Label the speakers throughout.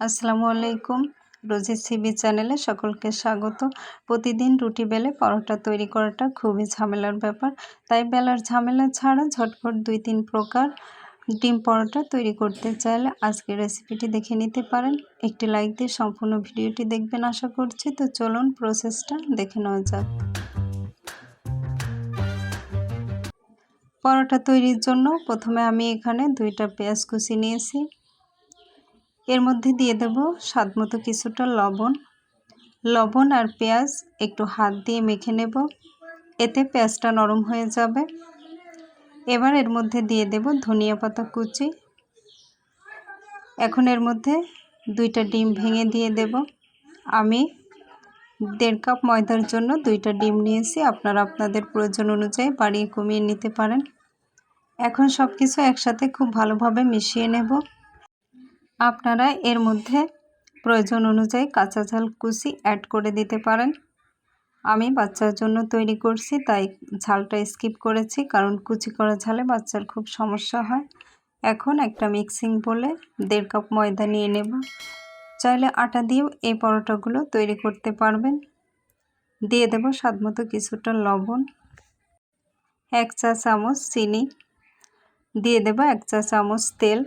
Speaker 1: আসসালামু আলাইকুম। রোজি সিবি চ্যানেলে সকলকে স্বাগত। প্রতিদিন রুটি বেলে পরোটা তৈরি করাটা খুবই ঝামেলার ব্যাপার। তাই বেলার ঝামেলা ছাড়া ঝটপট দুই তিন প্রকার ডিম পরোটা তৈরি করতে চাইলে আজকের রেসিপিটি দেখে নিতে পারেন। একটি লাইক দিয়ে সম্পূর্ণ ভিডিওটি দেখবেন আশা করছি। তো চলুন প্রসেসটা দেখে নেওয়া যাক। পরোটা তৈরির জন্য প্রথমে আমি এখানে দুইটা পেঁয়াজ কুচি নিয়েছি। এর মধ্যে দিয়ে দেব স্বাদ মতো কিছুটা লবণ। লবণ আর পেঁয়াজ একটু হাত দিয়ে মেখে নেব। এতে পেঁয়াজটা নরম হয়ে যাবে। এবার এর মধ্যে দিয়ে দেব ধনিয়া পাতা কুচি। এখন এর মধ্যে দুইটা ডিম ভেঙে দিয়ে দেব। আমি দেড় কাপ ময়দার জন্য দুইটা ডিম নিয়েছি। আপনারা আপনাদের প্রয়োজন অনুযায়ী বাড়িয়ে কমিয়ে নিতে পারেন। এখন সব কিছু একসাথে খুব ভালোভাবে মিশিয়ে নেব। আপনারা এর মধ্যে প্রয়োজন অনুযায়ী কাঁচা ঝাল কুচি অ্যাড করে দিতে পারেন। আমি বাচ্চার জন্য তৈরি করছি, তাই ঝালটা স্কিপ করেছি, কারণ কুচি করা ঝালে বাচ্চার খুব সমস্যা হয়। এখন একটা মিক্সিং বলে দেড় কাপ ময়দা নিয়ে নেব। চাইলে আটা দিয়েও এই পরোটাগুলো তৈরি করতে পারবেন। দিয়ে দেব স্বাদমতো কিছুটা লবণ, এক চা চামচ চিনি। দিয়ে দেব এক চা চামচ তেল।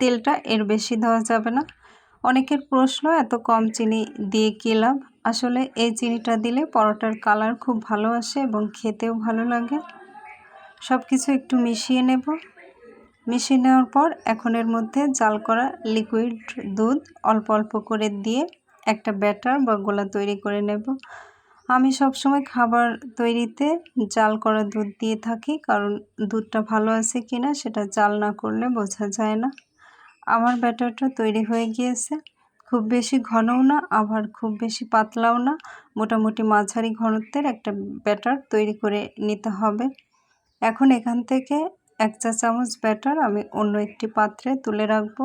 Speaker 1: তেলটা এর বেশি দেওয়া যাবে না। অনেকের প্রশ্ন, এত কম চিনি দিয়ে কী লাভ? আসলে এই চিনিটা দিলে পরোটার কালার খুব ভালো আসে এবং খেতেও ভালো লাগে। সব কিছু একটু মিশিয়ে নেব। মিশিয়ে নেওয়ার পর এখন এর মধ্যে জাল করা লিকুইড দুধ অল্প অল্প করে দিয়ে একটা ব্যাটার বা গোলা তৈরি করে নেব। আমি সবসময় খাবার তৈরিতে জাল করা দুধ দিয়ে থাকি, কারণ দুধটা ভালো আছে কিনা সেটা জাল না করলে বোঝা যায় না। আমার ব্যাটারটা তৈরি হয়ে গিয়েছে। খুব বেশি ঘনও না, আবার খুব বেশি পাতলাও না। মোটামুটি মাঝারি ঘনত্বের একটা ব্যাটার তৈরি করে নিতে হবে। এখন এখান থেকে এক চা চামচ ব্যাটার আমি অন্য একটি পাত্রে তুলে রাখব।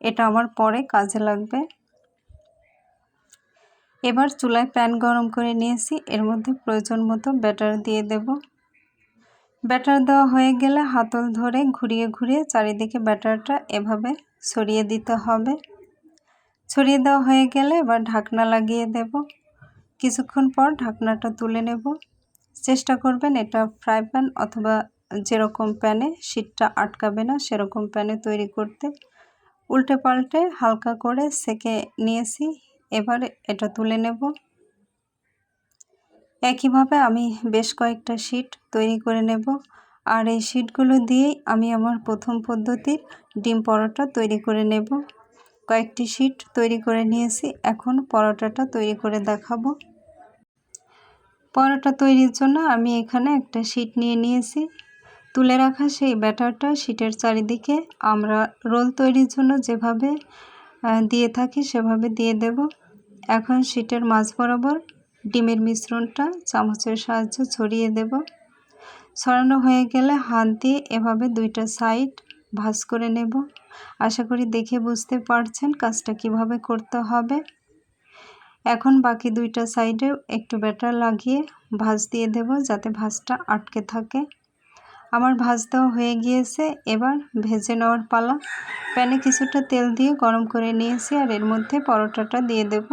Speaker 1: এটা আমার পরে কাজে লাগবে। এবার চুলায় প্যান গরম করে নিয়েছি। এর মধ্যে প্রয়োজন মতো ব্যাটার দিয়ে দেব। ব্যাটার দেওয়া হয়ে গেলে হাতল ধরে ঘুরিয়ে ঘুরিয়ে চারিদিকে ব্যাটারটা এভাবে ছড়িয়ে দিতে হবে। ছড়িয়ে দেওয়া হয়ে গেলে এবার ঢাকনা লাগিয়ে দেব। কিছুক্ষণ পর ঢাকনাটা তুলে নেব। চেষ্টা করবেন এটা ফ্রাই প্যান অথবা যেরকম প্যানে শীতটা আটকাবে না সেরকম প্যানে তৈরি করতে। উল্টে পাল্টে হালকা করে সেকে নিয়েছি। এবার এটা তুলে নেব। একইভাবে আমি বেশ কয়েকটা শিট তৈরি করে নেব। আর এই শিটগুলো দিয়েই আমি আমার প্রথম পদ্ধতির ডিম পরোটা তৈরি করে নেব। কয়েকটি শিট তৈরি করে নিয়েছি, এখন পরোটাটা তৈরি করে দেখাবো। পরোটা তৈরির জন্য আমি এখানে একটা শিট নিয়ে নিয়েছি। তুলে রাখা সেই ব্যাটারটা শিটের চারিদিকে আমরা রোল তৈরির জন্য যেভাবে দিয়ে থাকি সেভাবে দিয়ে দেব। এখন শিটের মাছ বরাবর ডিমের মিশ্রণটা চামচের সাহায্যে ছড়িয়ে দেব। ছড়ানো হয়ে গেলে হাত দিয়ে এভাবে দুইটা সাইড ভাজ করে নেব। আশা করি দেখে বুঝতে পারছেন কাজটা কীভাবে করতে হবে। এখন বাকি দুইটা সাইডেও একটু ব্যাটার লাগিয়ে ভাজ দিয়ে দেব যাতে ভাজটা আটকে থাকে। আমার ভাজ দেওয়া হয়ে গিয়েছে, এবার ভেজে নেওয়ার পালা। প্যানে কিছুটা তেল দিয়ে গরম করে নিয়েছি আর এর মধ্যে পরোটাটা দিয়ে দেব।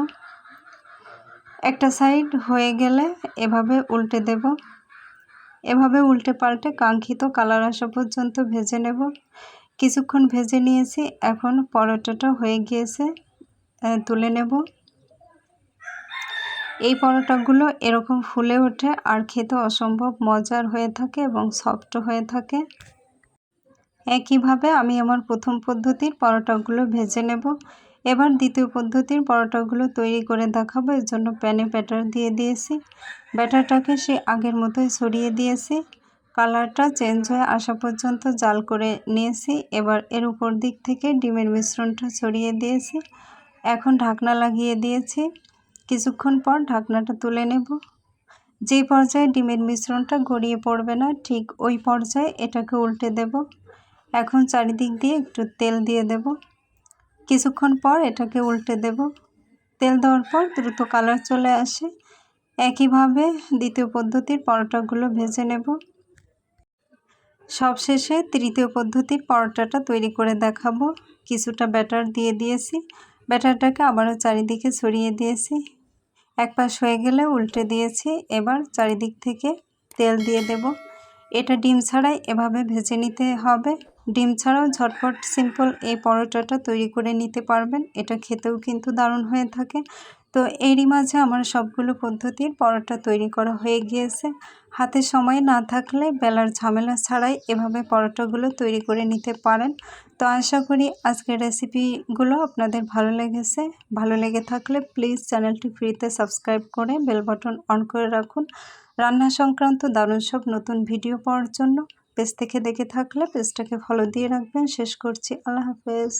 Speaker 1: একটা সাইড হয়ে গেলে এভাবে উল্টে দেব। এভাবে উল্টে পাল্টে কাঙ্ক্ষিত কালার আসা পর্যন্ত ভেজে নেব। কিছুক্ষণ ভেজে নিয়েছি, এখন পরোটাটা হয়ে গিয়েছে তুলে নেব। এই পরোটাগুলো এরকম ফুলে ওঠে আর খেতে অসম্ভব মজার হয়ে থাকে এবং সফট হয়ে থাকে। একইভাবে আমি আমার প্রথম পদ্ধতির পরোটাগুলো ভেজে নেব। এবার দ্বিতীয় পদ্ধতির পরোটাগুলো তৈরি করে দেখাবো। এর জন্য প্যানে ব্যাটার দিয়ে দিয়েছি। ব্যাটারটাকে সে আগের মতোই ছড়িয়ে দিয়েছি। কালারটা চেঞ্জ হয়ে আসা পর্যন্ত জাল করে নিয়েছি। এবার এর উপর দিক থেকে ডিমের মিশ্রণটা ছড়িয়ে দিয়েছি। এখন ঢাকনা লাগিয়ে দিয়েছি। কিছুক্ষণ পর ঢাকনাটা তুলে নেব। যে পর্যায়ে ডিমের মিশ্রণটা গড়িয়ে পড়বে না, ঠিক ওই পর্যায়ে এটাকে উল্টে দেব। এখন চারিদিক দিয়ে একটু তেল দিয়ে দেব। কিছুক্ষণ পর এটাকে উল্টে দেব। তেল দেওয়ার পর দ্রুত কালার চলে আসে। একইভাবে দ্বিতীয় পদ্ধতির পরোটাগুলো ভেজে নেব। সবশেষে তৃতীয় পদ্ধতির পরোটাটা তৈরি করে দেখাবো। কিছুটা ব্যাটার দিয়ে দিয়েছি। ব্যাটারটাকে আবারও চারিদিকে ছড়িয়ে দিয়েছি। এক পাশ হয়ে গেলে উল্টে দিয়েছি। এবার চারিদিক থেকে তেল দিয়ে দেব। এটা ডিম ছাড়াই এভাবে ভেজে নিতে হবে। ডিম ছাড়াও ঝটপট সিম্পল এই পরোটাটা তৈরি করে নিতে পারবেন। এটা খেতেও কিন্তু দারুণ হয়ে থাকে। তো এরই মাঝে আমার সবগুলো পদ্ধতির পরোটা তৈরি করা হয়ে গিয়েছে। হাতে সময় না থাকলে বেলার ঝামেলা ছাড়াই এভাবে পরোটাগুলো তৈরি করে নিতে পারেন। তো আশা করি আজকের রেসিপিগুলো আপনাদের ভালো লেগেছে। ভালো লেগে থাকলে প্লিজ চ্যানেলটি ফ্রিতে সাবস্ক্রাইব করে বেল বাটন অন করে রাখুন। রান্না সংক্রান্ত দারুণ সব নতুন ভিডিও পাওয়ার জন্য পেজ থেকে দেখে থাকলে পেজটাকে ফলো দিয়ে রাখবেন। শেষ করছি। আল্লাহ হাফেজ।